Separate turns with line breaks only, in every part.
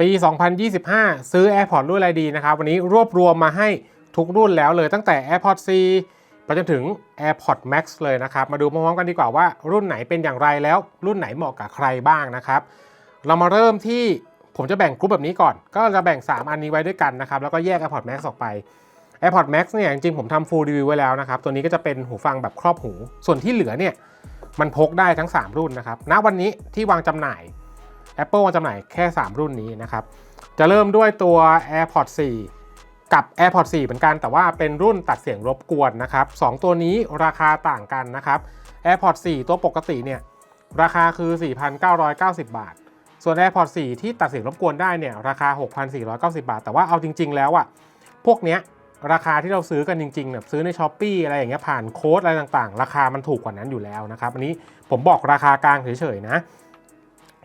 ปี 2025 ซื้อ AirPods รุ่นอะไรดีนะครับ วันนี้รวบรวมมาให้ทุกรุ่นแล้วเลยตั้งแต่ AirPods C ไปจนถึง AirPods Max เลยนะครับ มาดูพร้อมๆกันดีกว่าว่ารุ่นไหนเป็นอย่างไรแล้ว รุ่นไหนเหมาะกับใครบ้างนะครับ เรามาเริ่มที่ผมจะแบ่งกลุ่มแบบนี้ก่อน ก็จะแบ่ง 3 อันนี้ไว้ด้วยกันนะครับ แล้วก็แยก AirPods Max ออกไป AirPods Max เนี่ยจริงๆผมทำ full review ไว้แล้วนะครับ ตัวนี้ก็จะเป็นหูฟังแบบครอบหู ส่วนที่เหลือเนี่ยมันพกได้ทั้ง 3 รุ่นนะครับณวันนี้ที่วางจำหน่าย Apple วางจำหน่ายแค่ 3 รุ่นนี้นะครับ จะเริ่มด้วยตัว AirPods 4 กับ AirPods 4 เหมือนกัน แต่ว่าเป็นรุ่นตัดเสียงรบกวนนะครับ2ตัวนี้ราคาต่างกันนะครับ AirPods 4 ตัวปกติเนี่ยราคาคือ 4,990 บาท ส่วน AirPods 4 ที่ตัดเสียงรบกวนได้เนี่ยราคา 6,490 บาท แต่ว่าเอาจริง ๆ แล้วอะพวกเนี้ยราคาที่เราซื้อกันจริงๆแบบซื้อใน s h อ p e e อะไรอย่างเงี้ยผ่านโค้ดอะไรต่างๆ ราคามันถูกกว่านั้นอยู่แล้วนะครับ อันนี้ผมบอกราคากลางเฉยๆนะ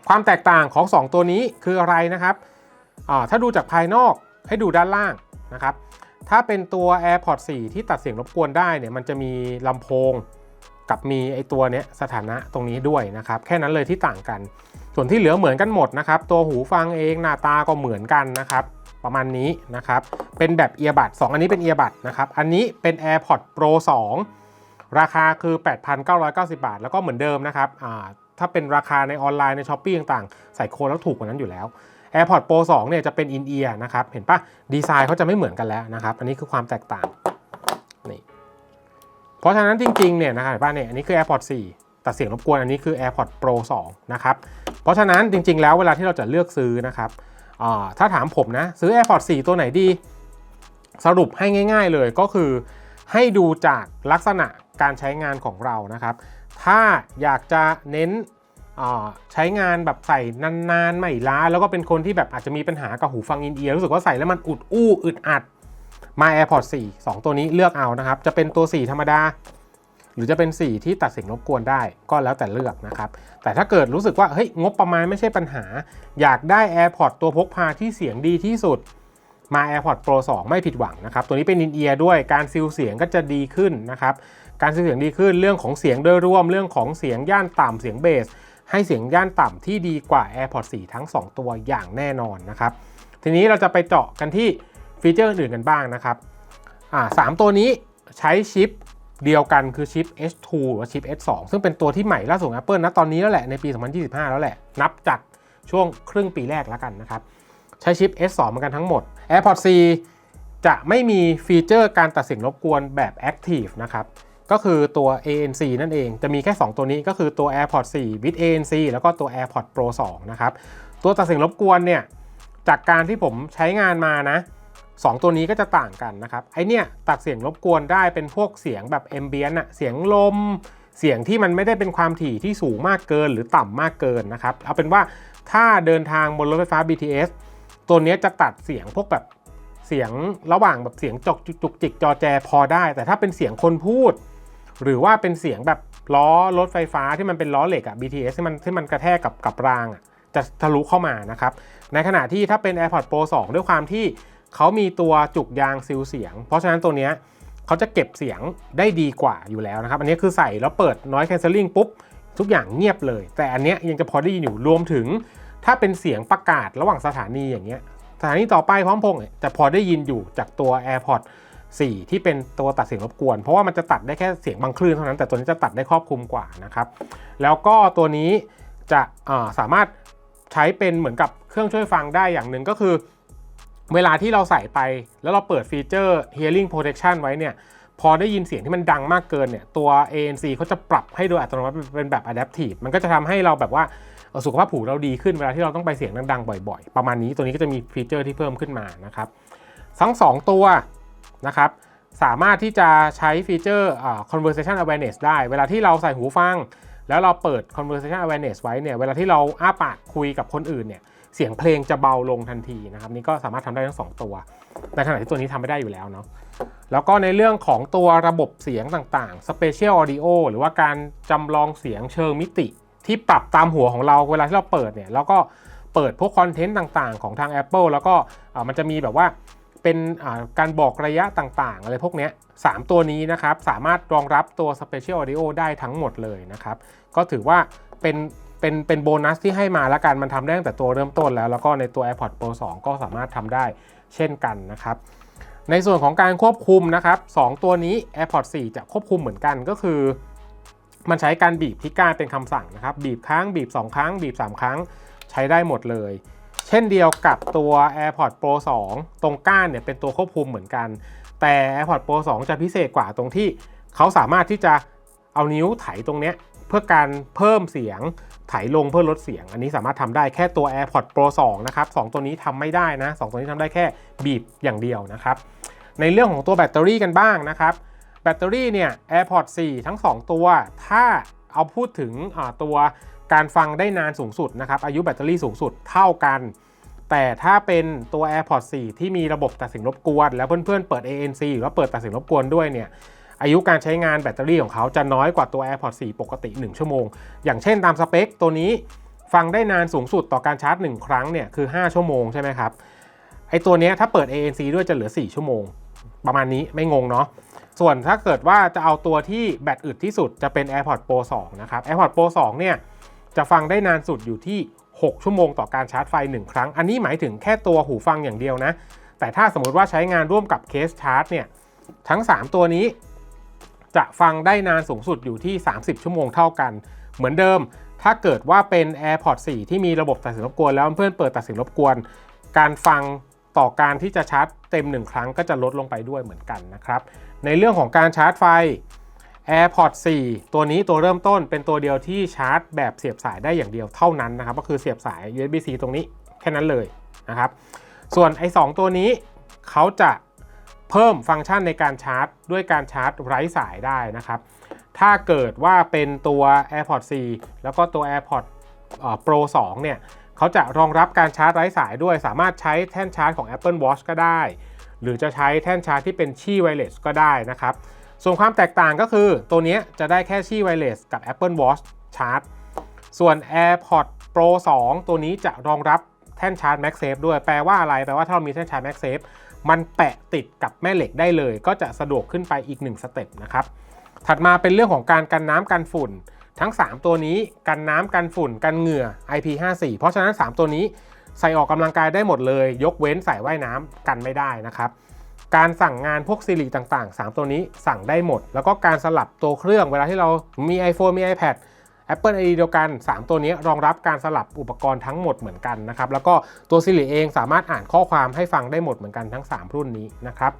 ความแตกต่างของ 2 ตัวนี้คืออะไรนะครับอ่าถ้าดูจากภายนอกให้ดูด้านล่างนะครับ ถ้าเป็นตัว AirPods 4 ที่ตัดเสียงรบกวนได้เนี่ยมันจะมีลำโพงกับมีไอตัวเนี้ยสถานะตรงนี้ด้วยนะครับ แค่นั้นเลยที่ต่างกัน ส่วนที่เหลือเหมือนกันหมดนะครับ ตัวหูฟังเองหน้าตาก็เหมือนกันนะครับ ประมาณนี้นะครับ เป็นแบบเอียบัด2อันนี้เป็นเอียบัดนะครับ อันนี้เป็น AirPods Pro 2 ราคาคือ 8,990 บาท แล้วก็เหมือนเดิมนะครับอ่า ถ้าเป็นราคาในออนไลน์ใน s h อ p e e ต่างๆ ใส่โค้ดแล้วถูกกว่านั้นอยู่แล้ว AirPods Pro 2เนี่ยจะเป็น in ear นะครับ เห็นปะดีไซน์เขาจะไม่เหมือนกันแล้วนะครับ อันนี้คือความแตกต่างนี่เพราะฉะนั้นจริงๆเนี่ยนะครับเห็นปะเนี่ยอันนี้คือ AirPods 4ตัดเสียงรบกวนอันนี้คือ AirPods Pro 2 นะครับ เพราะฉะนั้นจริง ๆ แล้วเวลาที่เราจะเลือกซื้อนะครับอ่าถ้าถามผมนะ ซื้อ AirPods 4 ตัวไหนดี สรุปให้ง่าย ๆเลยก็คือให้ดูจากลักษณะการใช้งานของเรานะครับ ถ้าอยากจะเน้นใช้งานแบบใส่นานๆ ไม่ล้า แล้วก็เป็นคนที่แบบอาจจะมีปัญหากับหูฟังอินเอียร์รู้สึกว่าใส่แล้วมันอุดอู้อึดอัดมา AirPods 4 2 ตัวนี้เลือกเอานะครับ จะเป็นตัว 4 ธรรมดา หรือจะเป็น 4 ที่ตัดเสียงรบกวนได้ก็แล้วแต่เลือกนะครับ แต่ถ้าเกิดรู้สึกว่าเฮ้ยงบประมาณไม่ใช่ปัญหา อยากได้ AirPods ตัวพกพาที่เสียงดีที่สุดมา AirPods Pro 2 ไม่ผิดหวังนะครับ ตัวนี้เป็นอินเอียร์ด้วยการซิลเสียงก็จะดีขึ้นนะครับ การซิลเสียงดีขึ้นเรื่องของเสียงโดยรวมเรื่องของเสียงย่านต่ำเสียงเบส ให้เสียงย่านต่ำที่ดีกว่า AirPods 4 ทั้ง 2 ตัวอย่างแน่นอนนะครับทีนี้เราจะไปเจาะกันที่ฟีเจอร์อื่นกันบ้างนะครับสามตัวนี้ใช้ชิปเดียวกันคือชิป H2 หรือชิป H2 ซึ่งเป็นตัวที่ใหม่ล่าสุดของ Apple นะตอนนี้แล้วแหละในปี 2025 แล้วแหละ นับจากช่วงครึ่งปีแรกแล้วกันนะครับ ใช้ชิป S2 เหมือนกันทั้งหมด AirPods C จะไม่มีฟีเจอร์การตัดเสียงรบกวนแบบ Active นะครับ ก็คือตัว ANC นั่นเอง จะมีแค่ 2 ตัวนี้ก็คือตัว AirPods 4 with ANC แล้วก็ตัว AirPods Pro 2 นะครับ ตัวตัดเสียงรบกวนเนี่ย จากการที่ผมใช้งานมานะ 2 ตัวนี้ก็จะต่างกันนะครับ ไอเนี่ยตัดเสียงรบกวนได้เป็นพวกเสียงแบบแอมเบียนอะเสียงลม เสียงที่มันไม่ได้เป็นความถี่ที่สูงมากเกินหรือต่ำมากเกินนะครับ เอาเป็นว่าถ้าเดินทางบนรถไฟฟ้า BTS ตัวนี้จะตัดเสียงพวกแบบเสียงระหว่างแบบเสียงจกจุกจิกจอแจพอได้ แต่ถ้าเป็นเสียงคนพูด หรือว่าเป็นเสียงแบบล้อรถไฟฟ้าที่มันเป็นล้อเหล็กอะ BTS ที่มันที่มันกระแทกกับกับรางอะจะทะลุเข้ามานะครับ ในขณะที่ถ้าเป็น AirPods Pro 2 ด้วยความที่เขามีตัวจุกยางซิลเสียง เพราะฉะนั้นตัวเนี้ยเขาจะเก็บเสียงได้ดีกว่าอยู่แล้วนะครับ อันนี้คือใส่แล้วเปิด noise cancelling ปุ๊บ ทุกอย่างเงียบเลย แต่อันเนี้ยยังจะพอได้ยินอยู่รวมถึง ถ้าเป็นเสียงประกาศระหว่างสถานีอย่างเงี้ยสถานีต่อไปพร้อมพงษ์จะพอได้ยินอยู่จากตัว AirPods 4 ที่เป็นตัวตัดเสียงรบกวน เพราะว่ามันจะตัดได้แค่เสียงบางคลื่นเท่านั้นแต่ตัวนี้จะตัดได้ครอบคลุมกว่านะครับแล้วก็ตัวนี้จะาสามารถใช้เป็นเหมือนกับเครื่องช่วยฟังได้อย่างหนึ่งก็คือ เวลาที่เราใส่ไปแล้วเราเปิดฟีเจอร์ hearing protection ไว้เนี่ยพอได้ยินเสียงที่มันดังมากเกินเนี่ยตัว ANC เขาจะปรับให้โดยอัตโนมัติเป็นแบบ adaptive มันก็จะทำให้เราแบบว่าสุขภาพหูเราดีขึ้นเวลาที่เราต้องไปเสียงดังๆบ่อย ๆ ประมาณนี้ตัวนี้ก็จะมีฟีเจอร์ที่เพิ่มขึ้นมานะครับทั้ง 2 ตัว นะครับสามารถที่จะใช้ฟีเจอร์ conversation awareness ได้ เวลาที่เราใส่หูฟัง แล้วเราเปิด conversation awareness ไว้เนี่ย เวลาที่เราอ้าปากคุยกับคนอื่นเนี่ย เสียงเพลงจะเบาลงทันทีนะครับ นี่ก็สามารถทำได้ทั้ง 2 ตัว ในขณะที่ตัวนี้ทำไม่ได้อยู่แล้วเนาะ แล้วก็ในเรื่องของตัวระบบเสียงต่างๆ Special Audio หรือว่าการจำลองเสียงเชิงมิติ ที่ปรับตามหัวของเรา เวลาที่เราเปิดเนี่ย แล้วก็เปิดพวกคอนเทนต์ต่างๆ ของทาง Apple แล้วก็มันจะมีแบบว่า เป็นการบอกระยะต่างๆ อะไรพวกนี้สามตัวนี้นะครับ สามารถรองรับตัว Special Audio ได้ทั้งหมดเลยนะครับ ก็ถือว่าเป็นเป็นเป็นโบนัสที่ให้มาแล้วกันมันทำได้ตั้งแต่ตัวเริ่มต้นแล้ว แล้วก็ในตัว AirPods Pro 2 ก็สามารถทำได้เช่นกันนะครับ ในส่วนของการควบคุมนะครับ 2 ตัวนี้ AirPods 4 จะควบคุมเหมือนกันก็คือ มันใช้การบีบที่ก้านเป็นคำสั่งนะครับ บีบครั้งบีบ 2 ครั้ง บีบ 3 ครั้งใช้ได้หมดเลย เช่นเดียวกับตัว AirPods Pro 2 ตรงก้านเนี่ยเป็นตัวควบคุมเหมือนกัน แต่ AirPods Pro 2 จะพิเศษกว่าตรงที่เขาสามารถที่จะเอานิ้วไถตรงเนี้ยเพื่อการเพิ่มเสียงไถลงเพื่อลดเสียง อันนี้สามารถทำได้แค่ตัว AirPods Pro 2 นะครับ 2 ตัวนี้ทำไม่ได้นะ 2 ตัวนี้ทำได้แค่บีบอย่างเดียวนะครับ ในเรื่องของตัวแบตเตอรี่กันบ้างนะครับ แบตเตอรี่เนี่ย AirPods 4 ทั้ง 2 ตัว ถ้าเอาพูดถึงตัว การฟังได้นานสูงสุดนะครับ อายุแบตเตอรี่สูงสุดเท่ากัน แต่ถ้าเป็นตัว AirPods 4 ที่มีระบบตัดเสียงรบกวน แล้วเพื่อนๆเปิด ANC หรือว่าเปิดตัดเสียงรบกวนด้วยเนี่ยอายุการใช้งานแบตเตอรี่ของเขาจะน้อยกว่าตัว AirPods 4 ปกติ 1 ชั่วโมง อย่างเช่นตามสเปค ตัวนี้ฟังได้นานสูงสุดต่อการชาร์จ 1 ครั้งเนี่ยคือ 5 ชั่วโมงใช่ไหมครับ ไอตัวนี้ถ้าเปิด ANC ด้วยจะเหลือ 4 ชั่วโมง ประมาณนี้ไม่งงเนาะ ส่วนถ้าเกิดว่าจะเอาตัวที่แบตอึดที่สุดจะเป็น AirPods Pro 2 นะครับ AirPods Pro 2 เนี่ย จะฟังได้นานสุดอยู่ที่ 6 ชั่วโมงต่อการชาร์จไฟ 1 ครั้ง อันนี้หมายถึงแค่ตัวหูฟังอย่างเดียวนะ แต่ถ้าสมมติว่าใช้งานร่วมกับเคสชาร์จเนี่ย ทั้ง 3 ตัวนี้ จะฟังได้นานสูงสุดอยู่ที่ 30 ชั่วโมงเท่ากัน เหมือนเดิม ถ้าเกิดว่าเป็น AirPods 4 ที่มีระบบตัดเสียงรบกวนแล้วเพื่อนเปิดตัดเสียงรบกวน การฟังต่อการที่จะชาร์จเต็ม 1 ครั้งก็จะลดลงไปด้วยเหมือนกันนะครับ ในเรื่องของการชาร์จไฟ AirPods 4 ตัวนี้ตัวเริ่มต้นเป็นตัวเดียวที่ชาร์จแบบเสียบสายได้อย่างเดียวเท่านั้นนะครับ ก็คือเสียบสาย USB-C ตรงนี้แค่นั้นเลยนะครับ ส่วนไอ้2ตัวนี้เขาจะเพิ่มฟังก์ชันในการชาร์จ ด้วยการชาร์จไร้สายได้นะครับ ถ้าเกิดว่าเป็นตัว AirPods 4 แล้วก็ตัว AirPods Pro 2 เนี่ยเขาจะรองรับการชาร์จไร้สายด้วย สามารถใช้แท่นชาร์จของ Apple Watch ก็ได้ หรือจะใช้แท่นชาร์จที่เป็นชี่ไวเลสก็ได้นะครับ ส่วนความแตกต่างก็คือตัวนี้จะได้แค่ชี่ไวเลสกับ Apple Watch ชาร์จ ส่วน AirPods Pro 2 ตัวนี้จะรองรับแท่นชาร์จ MagSafe ด้วย แปลว่าอะไร แปลว่าถ้าเรามีแท่นชาร์จ MagSafe มันแปะติดกับแม่เหล็กได้เลย ก็จะสะดวกขึ้นไปอีก1สเต็ปนะครับ ถัดมาเป็นเรื่องของการกันน้ำกันฝุ่น ทั้ง 3 ตัวนี้กันน้ำกันฝุ่น กันเหงื่อ IP54 เพราะฉะนั้น 3 ตัวนี้ใส่ออกกำลังกายได้หมดเลย ยกเว้นใส่ว่ายน้ำกันไม่ได้นะครับ การสั่งงานพวกซีรีต่าง ๆ 3 ตัวนี้สั่งได้หมด แล้วก็การสลับตัวเครื่องเวลาที่เรามี iPhone มี iPad Apple ID เดียวกัน 3 ตัวนี้รองรับการสลับอุปกรณ์ทั้งหมดเหมือนกันนะครับ แล้วก็ตัวซีรีเองสามารถอ่านข้อความให้ฟังได้หมดเหมือนกันทั้ง 3 รุ่นนี้นะครับ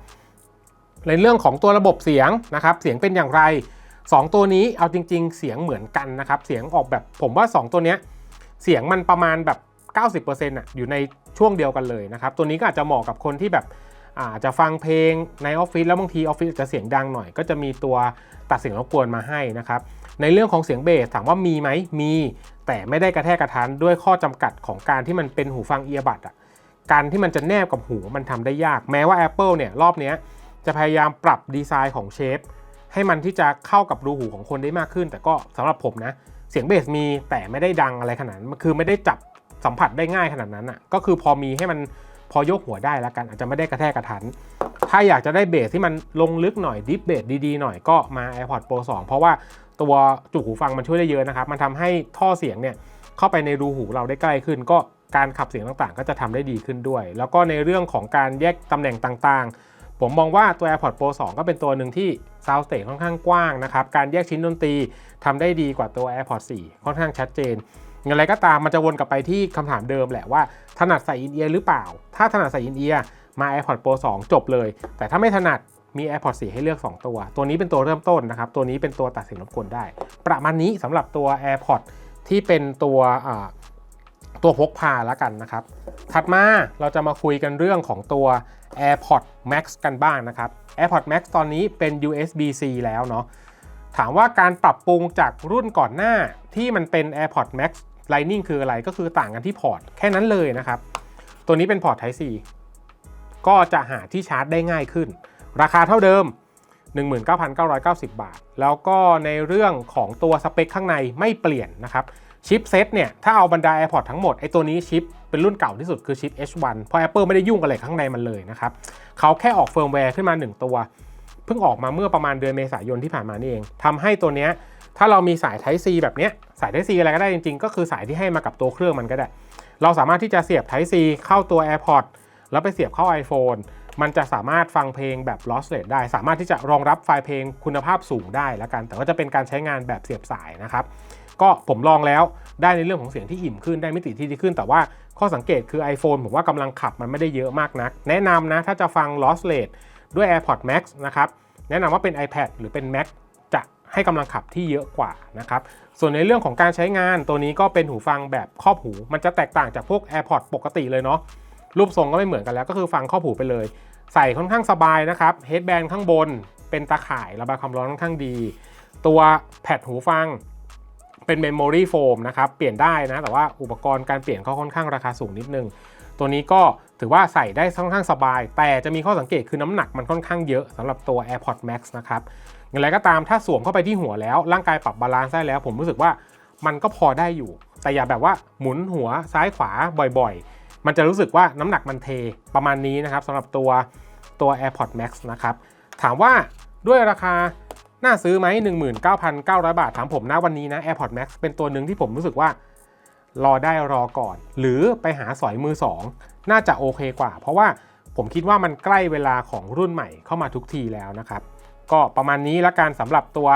ในเรื่องของตัวระบบเสียงนะครับ เสียงเป็นอย่างไร 2 ตัวนี้เอาจริง ๆ เสียงเหมือนกันนะครับ เสียงออกแบบผมว่า 2 ตัวนี้เสียงมันประมาณแบบ90%อะอยู่ในช่วงเดียวกันเลยนะครับ ตัวนี้ก็อาจจะเหมาะกับคนที่แบบ อาจจะฟังเพลงในออฟฟิศแล้วบางทีออฟฟิศจะเสียงดังหน่อย ก็จะมีตัวตัดเสียงรบกวนมาให้นะครับในเรื่องของเสียงเบสถามว่ามีไหมมี แต่ไม่ได้กระแทกกระทันด้วยข้อจำกัดของการที่มันเป็นหูฟังเอียบัดอะการที่มันจะแนบกับหูมันทำได้ยาก แม้ว่า Apple เนี่ยรอบนี้จะพยายามปรับดีไซน์ของเชฟให้มันที่จะเข้ากับรูหูของคนได้มากขึ้น แต่ก็สำหรับผมนะเสียงเบสมีแต่ไม่ได้ดังอะไรขนาดนั้นคือไม่ได้จับสัมผัสได้ง่ายขนาดนั้นอะก็คือพอมีให้มัน พอยกหัวได้แล้วกันอาจจะไม่ได้กระแทกกระทัน ถ้าอยากจะได้เบสที่มันลงลึกหน่อยดิฟเบสดีๆหน่อยก็มา AirPods Pro 2 เพราะว่าตัวจุกหูฟังมันช่วยได้เยอะนะครับ มันทำให้ท่อเสียงเนี่ยเข้าไปในรูหูเราได้ใกล้ขึ้น ก็การขับเสียงต่างๆ ก็จะทำได้ดีขึ้นด้วย แล้วก็ในเรื่องของการแยกตำแหน่งต่างๆ ผมมองว่าตัว AirPods Pro 2 ก็เป็นตัวหนึ่งที่ Sound Stage ค่อนข้างกว้างนะครับ การแยกชิ้นดนตรีทำได้ดีกว่าตัว AirPods 4 ค่อนข้างชัดเจน อย่างไรก็ตามมันจะวนกลับไปที่คำถามเดิมแหละว่าถนัดใส่อินเอียร์หรือเปล่า ถ้าถนัดใส่อินเอียร์มา AirPods Pro 2 จบเลย แต่ถ้าไม่ถนัดมี AirPods 4 ให้เลือก 2 ตัว ตัวนี้เป็นตัวเริ่มต้นนะครับ ตัวนี้เป็นตัวตัดเสียงรบกวนได้ ประมาณนี้สำหรับตัว AirPods ที่เป็นตัวตัวพกพาแล้วกันนะครับ ถัดมาเราจะมาคุยกันเรื่องของตัว AirPods Max กันบ้างนะครับ AirPods Max ตอนนี้เป็น USB-C แล้วเนาะ ถามว่าการปรับปรุงจากรุ่นก่อนหน้าที่มันเป็น AirPods Max Lightning คืออะไรก็คือต่างกันที่พอร์ตแค่นั้นเลยนะครับ ตัวนี้เป็นพอร์ต Type C ก็จะหาที่ชาร์จได้ง่ายขึ้น ราคาเท่าเดิม 19,990 บาท แล้วก็ในเรื่องของตัวสเปคข้างในไม่เปลี่ยนนะครับชิปเซตเนี่ย ถ้าเอาบรรดา AirPods ทั้งหมด ไอตัวนี้ชิปเป็นรุ่นเก่าที่สุดคือชิป H1 เพราะ Apple ไม่ได้ยุ่งอะไรข้างในมันเลยนะครับเขาแค่ออกเฟิร์มแวร์ขึ้นมา 1 ตัว เพิ่งออกมาเมื่อประมาณเดือนเมษายนที่ผ่านมานี่เองทำให้ตัวเนี้ย ถ้าเรามีสาย Type C แบบเนี้ยสาย Type C อะไรก็ได้จริงๆ ก็คือสายที่ให้มากับตัวเครื่องมันก็ได้ เราสามารถที่จะเสียบ Type C เข้าตัว AirPod แล้วไปเสียบเข้า iPhone มันจะสามารถฟังเพลงแบบ lossless ได้ สามารถที่จะรองรับไฟล์เพลงคุณภาพสูงได้แล้วกัน แต่ก็จะเป็นการใช้งานแบบเสียบสายนะครับก็ผมลองแล้วได้ในเรื่องของเสียงที่อิ่มขึ้นได้มิติที่ดีขึ้น แต่ว่าข้อสังเกตคือ iPhone ผมว่ากำลังขับมันไม่ได้เยอะมากนัก แนะนำนะถ้าจะฟัง lossless ด้วย AirPods Max นะครับแนะนำว่าเป็น iPad หรือเป็น Mac ให้กำลังขับที่เยอะกว่านะครับ ส่วนในเรื่องของการใช้งานตัวนี้ก็เป็นหูฟังแบบครอบหู มันจะแตกต่างจากพวก AirPods ปกติเลยเนาะ รูปทรงก็ไม่เหมือนกันแล้วก็คือฟังครอบหูไปเลย ใส่ค่อนข้างสบายนะครับเฮดแบนข้างบน เป็นตาข่ายระบายความร้อนค่อนข้างดี ตัวแพดหูฟังเป็นเมมโมรี่โฟมนะครับ เปลี่ยนได้นะ แต่ว่าอุปกรณ์การเปลี่ยนก็ค่อนข้างราคาสูงนิดนึง ตัวนี้ก็ถือว่าใส่ได้ค่อนข้างสบาย แต่จะมีข้อสังเกตคือน้ำหนักมันค่อนข้างเยอะสำหรับตัว AirPods Max นะครับ อย่างไรก็ตามถ้าสวมเข้าไปที่หัวแล้ว ร่างกายปรับบาลานซ์ได้แล้ว ผมรู้สึกว่ามันก็พอได้อยู่ แต่อย่าแบบว่าหมุนหัวซ้ายขวาบ่อยๆ มันจะรู้สึกว่าน้ำหนักมันเทประมาณนี้นะครับสำหรับตัวตัว AirPods Max นะครับถามว่าด้วยราคาน่าซื้อไหม19,900 บาท ถามผมนะวันนี้นะ AirPods Max เป็นตัวหนึ่งที่ผมรู้สึกว่ารอได้รอก่อน หรือไปหาสอยมือ 2 น่าจะโอเคกว่า เพราะว่าผมคิดว่ามันใกล้เวลาของรุ่นใหม่เข้ามาทุกทีแล้วนะครับ ก็ประมาณนี้ละกันสำหรับตัว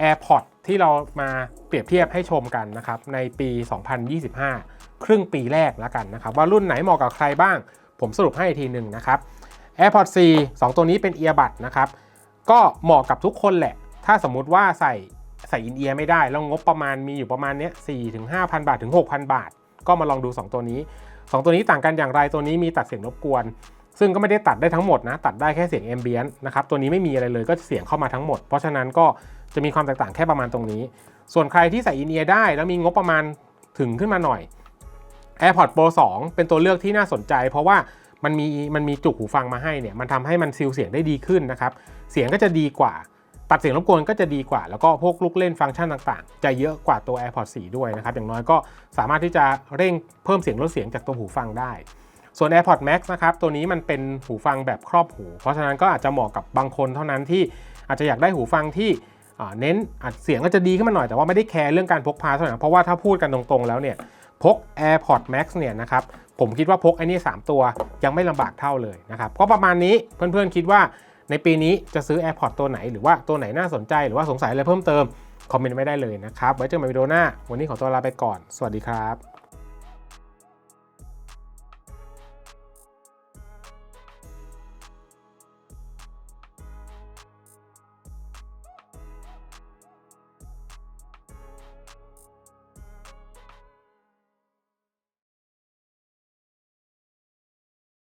AirPods ที่เรามาเปรียบเทียบให้ชมกันนะครับในปี 2025 ครึ่งปีแรกแล้วกันนะครับ ว่ารุ่นไหนเหมาะกับใครบ้าง ผมสรุปให้อีกทีหนึ่งนะครับ AirPods 4 2ตัวนี้เป็น Earbud นะครับก็เหมาะกับทุกคนแหละ ถ้าสมมุติว่าใส่ใส่อินเอียร์ไม่ได้ แล้วงบประมาณมีอยู่ประมาณเนี้ย4ถึง5,000บาทถึง 6,000 บาท ก็มาลองดู 2 ตัวนี้ 2 ตัวนี้ต่างกันอย่างไรตัวนี้มีตัดเสียงรบกวน ซึ่งก็ไม่ได้ตัดได้ทั้งหมดนะ ตัดได้แค่เสียงแอมเบียนนะครับ ตัวนี้ไม่มีอะไรเลยก็เสียงเข้ามาทั้งหมด เพราะฉะนั้นก็จะมีความแตกต่างแค่ประมาณตรงนี้ ส่วนใครที่ใส่อินเอียร์ได้ แล้วมีงบประมาณถึงขึ้นมาหน่อย AirPods Pro 2 เป็นตัวเลือกที่น่าสนใจ เพราะว่ามันมีมันมีจุกหูฟังมาให้เนี่ย มันทำให้มันซิลเสียงได้ดีขึ้นนะครับ เสียงก็จะดีกว่า ตัดเสียงรบกวนก็จะดีกว่า แล้วก็พวกลูกเล่นฟังก์ชันต่างๆ จะเยอะกว่าตัว AirPods 4 ด้วยนะครับ อย่างน้อยก็สามารถที่จะเร่งเพิ่มเสียงลดเสียงจากตัวหูฟังได้ ส่วน AirPods Max นะครับ ตัวนี้มันเป็นหูฟังแบบครอบหู เพราะฉะนั้นก็อาจจะเหมาะกับบางคนเท่านั้นที่อาจจะอยากได้หูฟังที่เน้นอัดเสียงก็จะดีขึ้นมาหน่อยแต่ว่าไม่ได้แคร์เรื่องการพกพาเท่าไหร่เพราะว่าถ้าพูดกันตรงๆแล้วเนี่ยพก AirPods Max เนี่ยนะครับผมคิดว่าพกไอ้นี่ 3 ตัวยังไม่ลำบากเท่าเลยนะครับก็ประมาณนี้เพื่อนๆคิดว่าในปีนี้จะซื้อ AirPods ตัวไหนหรือว่าตัวไหนน่าสนใจหรือว่าสงสัยอะไรเพิ่มเติมคอมเมนต์ไม่ได้เลยนะครับ ไว้เจอกันใหม่วิดีโอหน้า วันนี้ขอตัวลาไปก่อน สวัสดีครับ